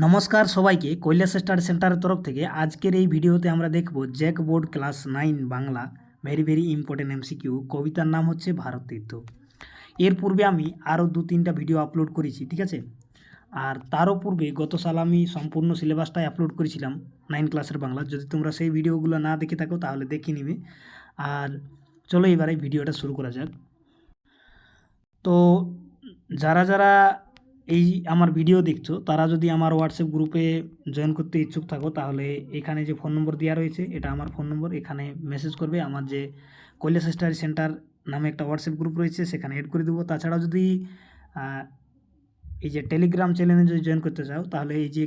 নমস্কার সবাইকে, কৈলাস স্টাডি সেন্টারের তরফ থেকে আজকের এই ভিডিওতে আমরা দেখব JAC board class nine Bangla very very important MCQ কবিতার নাম হচ্ছে ভারত তীর্থ। এর পূর্বে আমি আরও দু তিনটা ভিডিও আপলোড করেছি, ঠিক আছে? আর তারও পূর্বে গত সাল আমি সম্পূর্ণ সিলেবাসটাই আপলোড করেছিলাম নাইন ক্লাসের বাংলা। যদি তোমরা সেই ভিডিওগুলো না দেখে থাকো, তাহলে দেখে নিবে। আর চলো এবারে ভিডিওটা শুরু করা যাক। তো যারা যারা এই আমার ভিডিও দেখছ, তারা যদি আমার হোয়াটসঅ্যাপ গ্রুপে জয়েন করতে ইচ্ছুক থাকো, তাহলে এখানে যে ফোন নম্বর দেওয়া রয়েছে, এটা আমার ফোন নম্বর এখানে মেসেজ করবে। আমার যে কৈলাস স্টাডি সেন্টার নামে একটা হোয়াটসঅ্যাপ গ্রুপ রয়েছে, সেখানে এড করে দেবো। তাছাড়াও যদি এই যে টেলিগ্রাম চ্যানেলে যদি জয়েন করতে চাও, তাহলে এই যে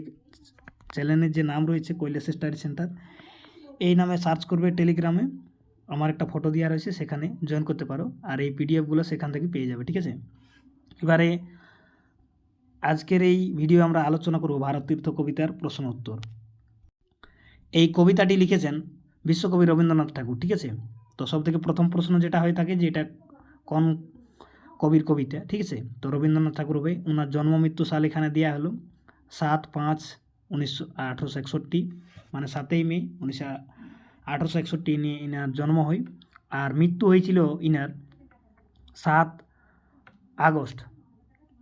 চ্যানেলের যে নাম রয়েছে কৈলাস স্টাডি সেন্টার, এই নামে সার্চ করবে টেলিগ্রামে আমার একটা ফটো দেওয়া রয়েছে, সেখানে জয়েন করতে পারো। আর এই পিডিএফগুলো সেখান থেকে পেয়ে যাবে, ঠিক আছে? এবারে আজকের এই ভিডিও আমরা আলোচনা করব ভারত তীর্থ কবিতার প্রশ্ন উত্তর। এই কবিতাটি লিখেছেন বিশ্বকবি রবীন্দ্রনাথ ঠাকুর, ঠিক আছে? তো সব থেকে প্রথম প্রশ্ন যেটা হয়ে থাকে যে এটা কোন কবির কবিতা, ঠিক আছে? তো রবীন্দ্রনাথ ঠাকুর হবে ওনার জন্ম মৃত্যু সাল এখানে দেওয়া হলো সাত পাঁচ উনিশশো একষট্টি মানে সাতই মে উনিশশো আঠেরোশো একষট্টি নিয়ে ইনার জন্ম হয়। আর মৃত্যু হয়েছিল ইনার সাত আগস্ট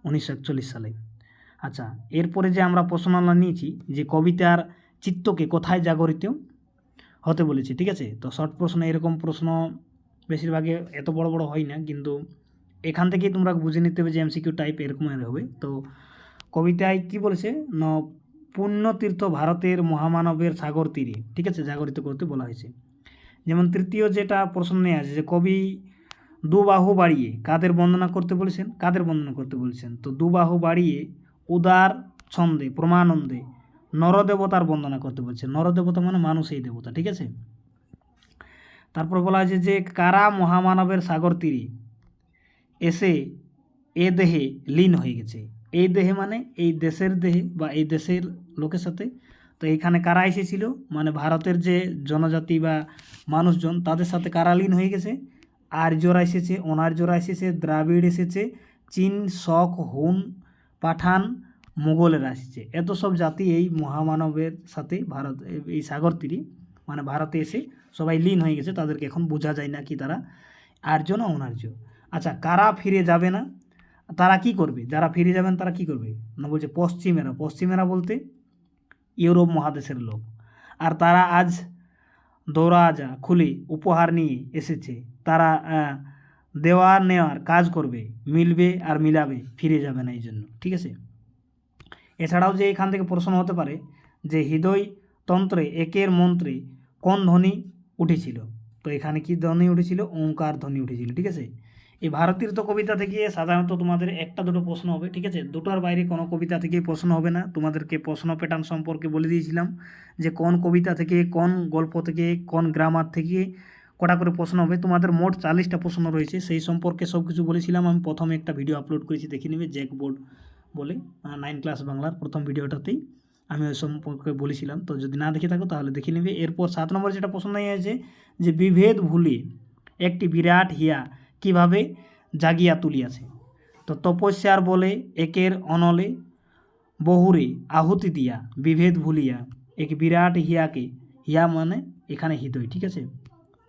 উনিশশো একচল্লিশ সালে। আচ্ছা এরপরে যে আমরা প্রশ্নটা নিয়েছি যে কবিতার চিত্তকে কোথায় জাগরিত হতে বলেছি, ঠিক আছে? তো শর্ট প্রশ্ন, এরকম প্রশ্ন বেশিরভাগে এত বড় বড় হয় না, কিন্তু এখান থেকেই তোমরা বুঝে নিতে হবে যে এমসিকিউ টাইপ এরকমের হবে। তো কবিতায় কি বলেছে? ন, পুণ্যতীর্থ ভারতের মহামানবের সাগর তীরে, ঠিক আছে? জাগরিত করতে বলা হয়েছে। যেমন তৃতীয় যেটা প্রশ্ন নিয়ে আছে যে কবি দুবাহু বাড়িয়ে কাদের বন্দনা করতে বলেছেন? কাদের বন্দনা করতে বলেছেন? তো দুবাহু বাড়িয়ে উদার ছন্দে, প্রমানন্দে নরদেবতার বন্দনা করতে বলছে। নরদেবতা মানে মানুষ এই দেবতা, ঠিক আছে? তারপর বলা হয়েছে যে, কারা মহামানবের সাগর তীরে এসে এ দেহে লীন হয়ে গেছে? এই দেহে মানে এই দেশের দেহে বা এই দেশের লোকের সাথে। তো এখানে কারা এসেছিল? মানে ভারতের যে জনজাতি বা মানুষজন, তাদের সাথে কারা লীন হয়ে গেছে? আর্যরা এসেছে, অনার্যরা এসেছে, দ্রাবিড় এসেছে, চীন, শক, হুন পাঠান মুঘলেরা আসছে। এত সব জাতি এই মহামানবের সাথে ভারত, এই সাগর তীরে মানে ভারতে এসে সবাই লীন হয়ে গেছে, তাদেরকে এখন বোঝা যায় না কি তারা আর্য না অনার্য। আচ্ছা কারা ফিরে যাবে না? তারা কি করবে? যারা ফিরে যাবেন তারা কি করবে? না বলছে পশ্চিমেরা। পশ্চিমেরা বলতে ইউরোপ মহাদেশের লোক। আর তারা আজ দৌড়াজা খুলে উপহার নিয়ে এসেছে। তারা দেওয়া নেওয়ার কাজ করবে, মিলবে আর মিলাবে, ফিরে যাবে না এই জন্য ঠিক আছে? এছাড়াও যে এখান থেকে প্রশ্ন হতে পারে যে হৃদয় তন্ত্রে একের মন্ত্রে কোন ধ্বনি উঠেছিল? তো এখানে কি ধ্বনি উঠেছিল? ওঙ্কার ধ্বনি উঠেছিল, ঠিক আছে? এই ভারতীয় কবিতা থেকে সাধারণত তোমাদের একটা দুটো প্রশ্ন হবে, ঠিক আছে? দুটোর বাইরে কোনো কবিতা থেকে প্রশ্ন হবে না। তোমাদেরকে প্রশ্ন প্যাটার্ন সম্পর্কে বলে দিয়েছিলাম যে কোন কবিতা থেকে, কোন গল্প থেকে, কোন গ্রামার থেকে কটা করে প্রশ্ন হবে, তোমাদের মোট চাল্লিশটা প্রশ্ন রয়েছে, সেই সম্পর্কে সব কিছু বলেছিলাম, আমি প্রথমে একটা ভিডিও আপলোড করেছি, দেখে নেবে জ্যাক বোর্ড বলে নাইন ক্লাস বাংলার প্রথম ভিডিওটাতেই আমি ওই সম্পর্কে বলেছিলাম, তো যদি না দেখে থাকো তাহলে দেখে নেবে। এরপর সাত নম্বর যেটা প্রশ্ন আছে যে বিভেদ ভুলে একটি বিরাট হিয়া কীভাবে জাগিয়া তুলিয়াছে? তো তপস্যার বলে, একের অনলে বহুরে আহুতি দিয়া বিভেদ ভুলিয়া এক বিরাট হিয়াকে, হিয়া মানে এখানে হৃদয়, ঠিক আছে?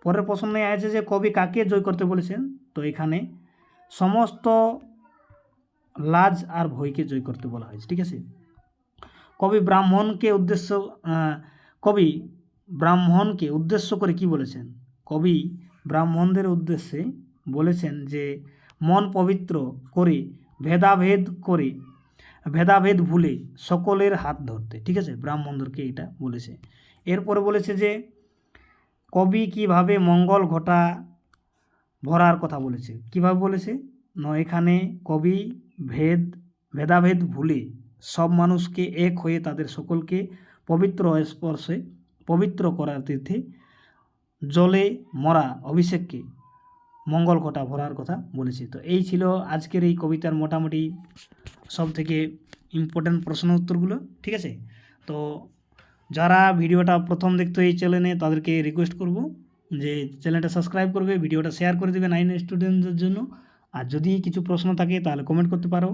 পরের প্রশ্ন আছে যে কবি কাকে জয় করতে বলেছেন? তো এখানে সমস্ত লাজ আর ভয়কে জয় করতে বলা হয়েছে, ঠিক আছে? কবি ব্রাহ্মণকে উদ্দেশ্য কবি ব্রাহ্মণকে উদ্দেশ্য করে কি বলেছেন? কবি ব্রাহ্মণদের উদ্দেশ্যে বলেছেন যে মন পবিত্র করে, ভেদাভেদ করে, ভেদাভেদ ভুলে সকলের হাত ধরতে, ঠিক আছে? ব্রাহ্মণদেরকে এটা বলেছে। এরপরে বলেছে যে কবি কীভাবে মঙ্গল ঘটা ভরার কথা বলেছে? কীভাবে বলেছে? ন এখানে কবি ভেদ, ভেদাভেদ ভুলে সব মানুষকে এক হয়ে তাদের সকলকে পবিত্র স্পর্শে, পবিত্র করার তীর্থে জলে মরা অভিষেককে মঙ্গল ঘটা ভরার কথা বলেছে। তো এই ছিল আজকের এই কবিতার মোটামুটি সব থেকে ইম্পর্ট্যান্ট প্রশ্ন উত্তরগুলো, ঠিক আছে? তো যারা ভিডিওটা প্রথম দেখতে এই চ্যানেলে তাদেরকে রিকোয়েস্ট করব যে চ্যানেলটা সাবস্ক্রাইব করবে, ভিডিওটা শেয়ার করে দেবে নাইন স্টুডেন্টদের জন্য। আর যদি কিছু প্রশ্ন থাকে, তাহলে কমেন্ট করতে পারো।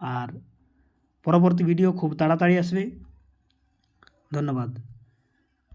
আর পরবর্তী ভিডিও খুব তাড়াতাড়ি আসবে। ধন্যবাদ।